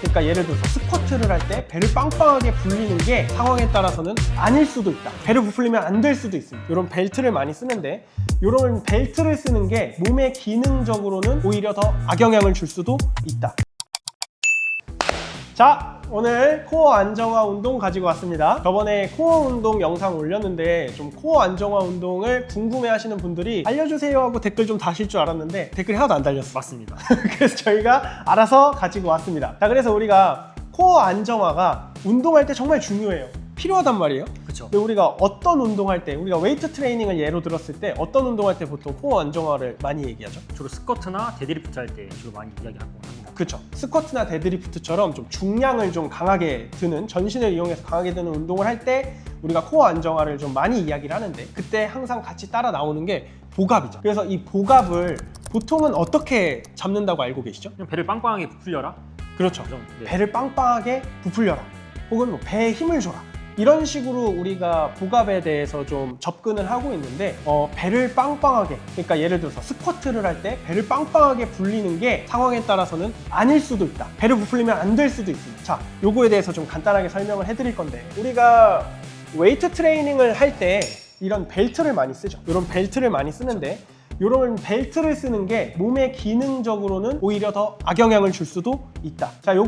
그러니까 예를 들어서 스쿼트를 할 때 배를 빵빵하게 불리는 게 상황에 따라서는 아닐 수도 있다. 배를 부풀리면 안 될 수도 있습니다. 이런 벨트를 많이 쓰는데 이런 벨트를 쓰는 게 몸에 기능적으로는 오히려 더 악영향을 줄 수도 있다. 자, 오늘 코어 안정화 운동 가지고 왔습니다. 저번에 코어 운동 영상 올렸는데 좀 코어 안정화 운동을 궁금해 하시는 분들이 알려주세요 하고 댓글 좀 다실 줄 알았는데 댓글이 하나도 안 달렸어. 맞습니다. 그래서 저희가 알아서 가지고 왔습니다. 자, 그래서 우리가 코어 안정화가 운동할 때 정말 중요해요. 필요하단 말이에요. 그렇죠. 근데 우리가 어떤 운동할 때, 우리가 웨이트 트레이닝을 예로 들었을 때 어떤 운동할 때 보통 코어 안정화를 많이 얘기하죠? 주로 스쿼트나 데드리프트 할 때 주로 많이 이야기하고. 그렇죠. 스쿼트나 데드리프트처럼 좀 중량을 좀 강하게 드는 전신을 이용해서 강하게 드는 운동을 할 때 우리가 코어 안정화를 좀 많이 이야기를 하는데 그때 항상 같이 따라 나오는 게 복압이죠. 그래서 이 복압을 보통은 어떻게 잡는다고 알고 계시죠? 그냥 배를 빵빵하게 부풀려라. 그렇죠. 그죠? 네. 배를 빵빵하게 부풀려라. 혹은 뭐 배에 힘을 줘라. 이런 식으로 우리가 복압에 대해서 좀 접근을 하고 있는데 어, 배를 빵빵하게 그러니까 예를 들어서 스쿼트를 할 때 배를 빵빵하게 불리는 게 상황에 따라서는 아닐 수도 있다. 배를 부풀리면 안 될 수도 있습니다. 자, 요거에 대해서 좀 간단하게 설명을 해드릴 건데 우리가 웨이트 트레이닝을 할 때 이런 벨트를 많이 쓰죠. 이런 벨트를 많이 쓰는데 이런 벨트를 쓰는 게 몸에 기능적으로는 오히려 더 악영향을 줄 수도 있다. 자, 요거